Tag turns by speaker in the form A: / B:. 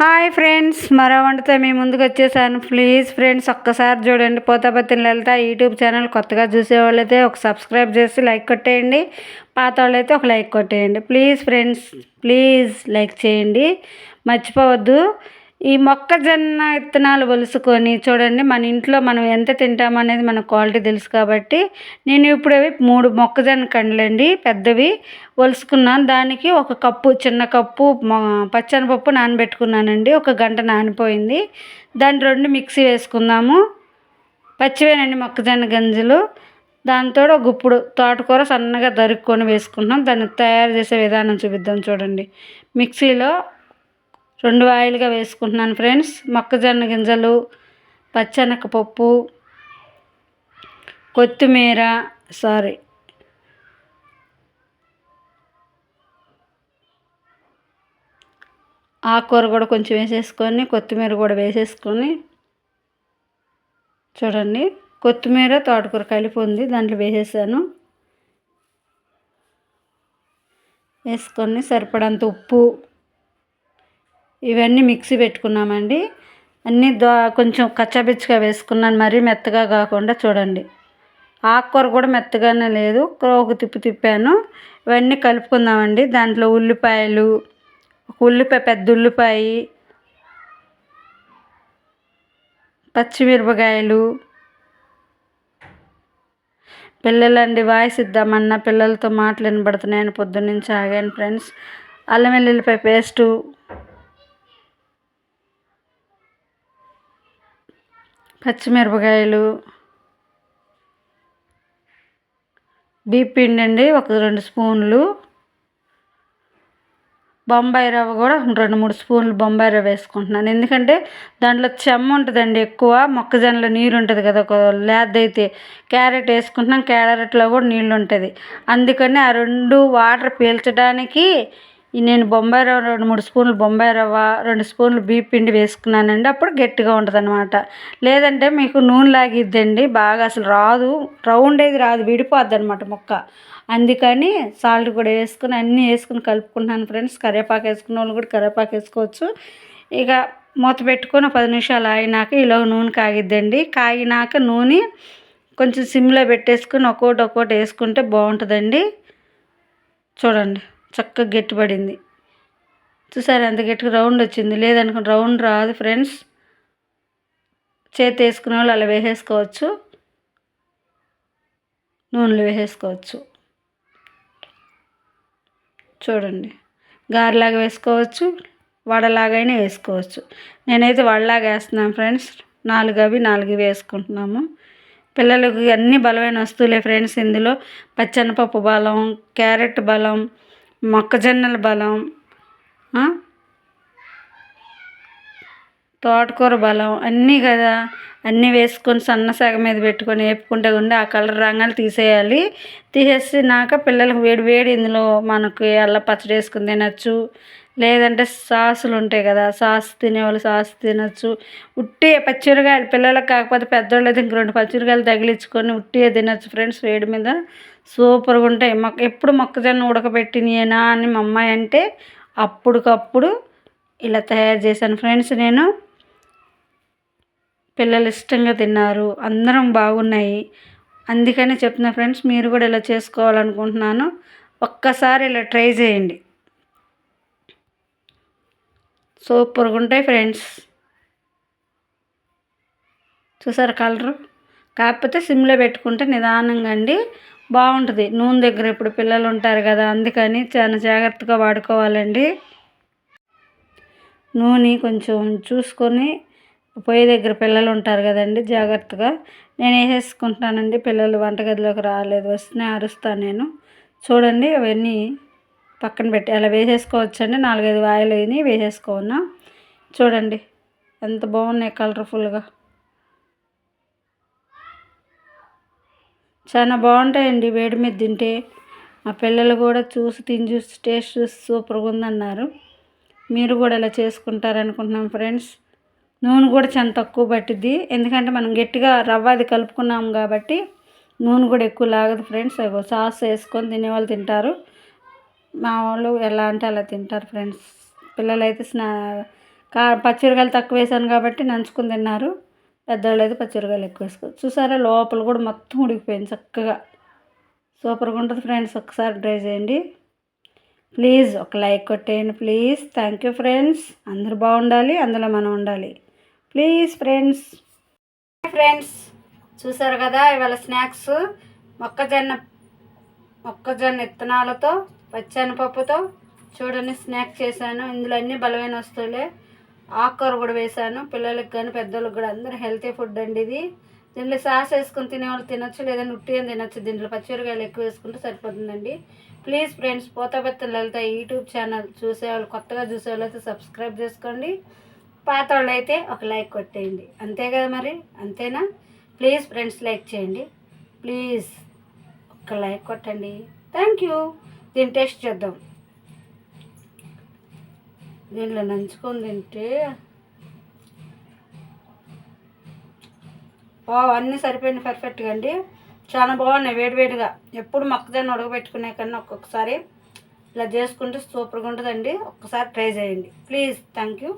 A: Hi friends మరో వంటతో మీ ముందుకు వచ్చేసాను. ప్లీజ్ ఫ్రెండ్స్ ఒక్కసారి చూడండి. పోతాపత్తిని లలిత యూట్యూబ్ ఛానల్ కొత్తగా చూసేవాళ్ళైతే ఒక సబ్స్క్రైబ్ చేసి లైక్ కొట్టేయండి. పాత వాళ్ళైతే ఒక లైక్ కొట్టేయండి. ప్లీజ్ ఫ్రెండ్స్ ప్లీజ్ లైక్ చేయండి. మర్చిపోవద్దు. ఈ మొక్కజొన్న విత్తనాలు ఒలుసుకొని చూడండి మన ఇంట్లో మనం ఎంత తింటామో అనేది మన క్వాలిటీ తెలుసు కాబట్టి నేను ఇప్పుడు అవి మూడు మొక్కజొన్న కండ్లండి పెద్దవి ఒలుసుకున్నాను దానికి ఒక కప్పు చిన్న కప్పు పచ్చనిపప్పు నానబెట్టుకున్నానండి. ఒక గంట నానిపోయింది. దాన్ని రెండు మిక్సీ వేసుకుందాము. పచ్చివేనండి మొక్కజొన్న గంజలు. దాంతో ఒక గుప్పుడు తోటకూర సన్నగా దరుక్కొని వేసుకుంటున్నాం. దాన్ని తయారు చేసే విధానం చూపిద్దాం చూడండి. మిక్సీలో రెండు ఆయిల్గా వేసుకుంటున్నాను ఫ్రెండ్స్. మొక్కజొన్న గింజలు పచ్చెనగపప్పు కొత్తిమీర సారీ. ఆకుకూర కూడా కొంచెం వేసేసుకొని కొత్తిమీర కూడా వేసేసుకొని చూడండి. కొత్తిమీర తోటకూర కలిపి ఉంది దాంట్లో వేసేసాను. వేసుకొని సరిపడంత ఉప్పు ఇవన్నీ మిక్సీ పెట్టుకున్నామండి. అన్నీ దో కొంచెం కచ్చాపిచ్చిగా వేసుకున్నాను. మరీ మెత్తగా కాకుండా చూడండి. ఆకుకూర కూడా మెత్తగానే లేదు. ఒక తిప్పి తిప్పాను. ఇవన్నీ కలుపుకుందామండి. దాంట్లో ఉల్లిపాయలు ఉల్లిపాయ పెద్ద ఉల్లిపాయ పచ్చిమిరపకాయలు. పిల్లలండి వాయిస్ ఇద్దామన్నా పిల్లలతో మాటలు వినబడుతున్నాయని పొద్దున్నుంచి ఆగాను ఫ్రెండ్స్. అల్లం వెల్లుల్లిపాయ పేస్టు పచ్చిమిరపకాయలు బీప్ పిండి అండి ఒక రెండు స్పూన్లు. బొంబాయి రవ్వ కూడా రెండు మూడు స్పూన్లు బొంబాయి రవ్వ వేసుకుంటున్నాను. ఎందుకంటే దాంట్లో చెమ్మ ఉంటుందండి ఎక్కువ మొక్కజొన్నలో నీరు ఉంటుంది కదా ఒక లేదైతే క్యారెట్ వేసుకుంటున్నాం క్యారెట్లో కూడా నీళ్ళు ఉంటుంది. అందుకని ఆ రెండు వాటర్ పీల్చడానికి నేను బొంబాయి రవ్వ రెండు మూడు స్పూన్లు బొంబాయి రవ్వ రెండు స్పూన్లు బియ్యం పిండి వేసుకున్నానండి. అప్పుడు గట్టిగా ఉంటుంది అనమాట లేదంటే మీకు నూనె లాగిద్దండి. బాగా అసలు రాదు. రౌండ్ ఏది రాదు. విడిపోద్ది అనమాట మొక్క. అందుకని సాల్ట్ కూడా వేసుకుని అన్నీ వేసుకుని కలుపుకుంటున్నాను ఫ్రెండ్స్. కరివేపాకు వేసుకున్న వాళ్ళు కూడా కరివేపాకు వేసుకోవచ్చు. ఇక మూత పెట్టుకొని పది నిమిషాలు ఆగినాక ఇలా నూనె కాగిద్దండి. కాగినాక నూనె కొంచెం సిమ్లో పెట్టేసుకుని ఒక్కోటి ఒక్కోటి వేసుకుంటే బాగుంటుందండి. చూడండి. చక్కగా గట్టిపడింది. చూసారు ఎంత గట్టిగా రౌండ్ వచ్చింది. లేదనుకుని రౌండ్ రాదు ఫ్రెండ్స్. చేతి వేసుకునే వాళ్ళు అలా వేసేసుకోవచ్చు. నూనెలు వేసేసుకోవచ్చు. చూడండి. గారెలాగా వేసుకోవచ్చు. వడలాగైనా వేసుకోవచ్చు. నేనైతే వడలాగా వేస్తున్నాను ఫ్రెండ్స్. నాలుగు అవి నాలుగు వేసుకుంటున్నాము. పిల్లలకు అన్ని బలమైన వస్తువులే ఫ్రెండ్స్ ఇందులో. పచ్చనపప్పు బలం క్యారెట్ బలం మొక్కజొన్నల బలం తోటకూర బలం అన్నీ కదా. అన్నీ వేసుకొని సన్న మీద పెట్టుకొని వేపుకుంటే ఉండి ఆ కలర్ రంగులు తీసేయాలి. తీసేసినాక పిల్లలకు వేడి వేడి ఇందులో మనకి అల్ల పచ్చడి వేసుకుని తినచ్చు. లేదంటే సాసులు ఉంటాయి కదా సాస్ తినేవాళ్ళు సాస్ తినచ్చు. ఉట్టి పచ్చిమిరకాయలు పిల్లలకు కాకపోతే పెద్దవాళ్ళు అయితే ఇంక రెండు పచ్చిరకాయలు తగిలించుకొని ఉట్టే తినచ్చు ఫ్రెండ్స్ వేడి మీద. సూపర్గా ఉంటాయి. మొక్క ఎప్పుడు మొక్కజొన్న ఉడకబెట్టినయేనా అని మా అమ్మాయి అంటే అప్పటికప్పుడు ఇలా తయారు చేశాను. ఫ్రెండ్స్ నేను పిల్లలు ఇష్టంగా తిన్నారు. అందరం బాగున్నాయి. అందుకని చెప్తున్నా ఫ్రెండ్స్ మీరు కూడా ఇలా చేసుకోవాలనుకుంటున్నాను. ఒక్కసారి ఇలా ట్రై చేయండి. సూపర్గా ఉంటాయి ఫ్రెండ్స్. చూసారు కలరు? కాకపోతే సిమ్లో పెట్టుకుంటే నిదానంగా అండి. బాగుంటుంది. నూనె దగ్గర ఇప్పుడు పిల్లలు ఉంటారు కదా అందుకని చాలా జాగ్రత్తగా వాడుకోవాలండి. నూనె కొంచెం చూసుకొని పొయ్యి దగ్గర పిల్లలు ఉంటారు కదండి జాగ్రత్తగా. నేను వేసేసుకుంటున్నానండి పిల్లలు వంటగదిలోకి రాలేదు వస్తున్నాయి అరుస్తాను నేను. చూడండి అవన్నీ పక్కన పెట్టి అలా వేసేసుకోవచ్చండి. నాలుగైదు వాయిలు అయినాయి వేసేసుకోన్నా చూడండి ఎంత బాగున్నాయి కలర్ఫుల్గా. చాలా బాగుంటాయండి వేడి మీద తింటే. మా పిల్లలు కూడా చూసి తిని చూసి టేస్ట్ చూసి సూపర్గా ఉందన్నారు. మీరు కూడా ఇలా చేసుకుంటారనుకుంటున్నాం ఫ్రెండ్స్. నూనె కూడా చాలా తక్కువ పట్టిద్ది. ఎందుకంటే మనం గట్టిగా రవ్వ అది కలుపుకున్నాం కాబట్టి నూనె కూడా ఎక్కువ లాగదు ఫ్రెండ్స్. సాస్ వేసుకొని తినేవాళ్ళు తింటారు. మా వాళ్ళు ఎలా అంటే అలా తింటారు ఫ్రెండ్స్. పిల్లలైతే స్నా కా పచ్చిమిరకాయలు తక్కువ వేసాను కాబట్టి నంచుకుని తిన్నారు. పెద్దవాళ్ళు అయితే పచ్చిమిరకాయలు ఎక్కువ వేసుకో చూసారా లోపల కూడా మొత్తం ఉడికిపోయింది చక్కగా. సూపర్గా ఉంటుంది ఫ్రెండ్స్. ఒకసారి ట్రై చేయండి. ప్లీజ్ ఒక లైక్ కొట్టేయండి ప్లీజ్. Thank you friends. అందరూ బాగుండాలి అందులో మనం ఉండాలి. Please friends. ఫ్రెండ్స్. చూసారు కదా ఇవాళ స్నాక్స్. మొక్కజొన్న మొక్కజొన్న విత్తనాలతో పచ్చనిపప్పుతో చూడండి స్నాక్ చేశాను. ఇందులో అన్ని బలమైన వస్తువులే. ఆకుకూర కూడా వేశాను. పిల్లలకి కానీ పెద్దోళ్ళకి కూడా అందరూ హెల్తీ ఫుడ్ అండి ఇది. దీంట్లో సాస్ వేసుకుని తినేవాళ్ళు తినొచ్చు లేదంటే ఉట్టిగా తినొచ్చు. దీంట్లో పచ్చిమిరకాయలు ఎక్కువ వేసుకుంటే సరిపోతుందండి. ప్లీజ్ ఫ్రెండ్స్ పోతాబెత్త లలిత యూట్యూబ్ ఛానల్ చూసేవాళ్ళు కొత్తగా చూసేవాళ్ళు అయితే సబ్స్క్రైబ్ చేసుకోండి. పాత వాళ్ళు అయితే ఒక లైక్ కొట్టేయండి. అంతే కదా మరి? అంతేనా? ప్లీజ్ ఫ్రెండ్స్ లైక్ చేయండి. ప్లీజ్ ఒక లైక్ కొట్టండి. Thank you. దీని టేస్ట్ చేద్దాం. దీనిలో నంచుకొని తింటే ఓ అన్నీ సరిపోయినాయి పర్ఫెక్ట్గా అండి. చాలా బాగున్నాయి వేడివేడిగా ఎప్పుడు మొక్కజొన్న ఉడకబెట్టుకునే కన్నా ఒక్కొక్కసారి ఇలా చేసుకుంటే సూపర్గా ఉంటుందండి. ఒక్కసారి ట్రై చేయండి. Please thank you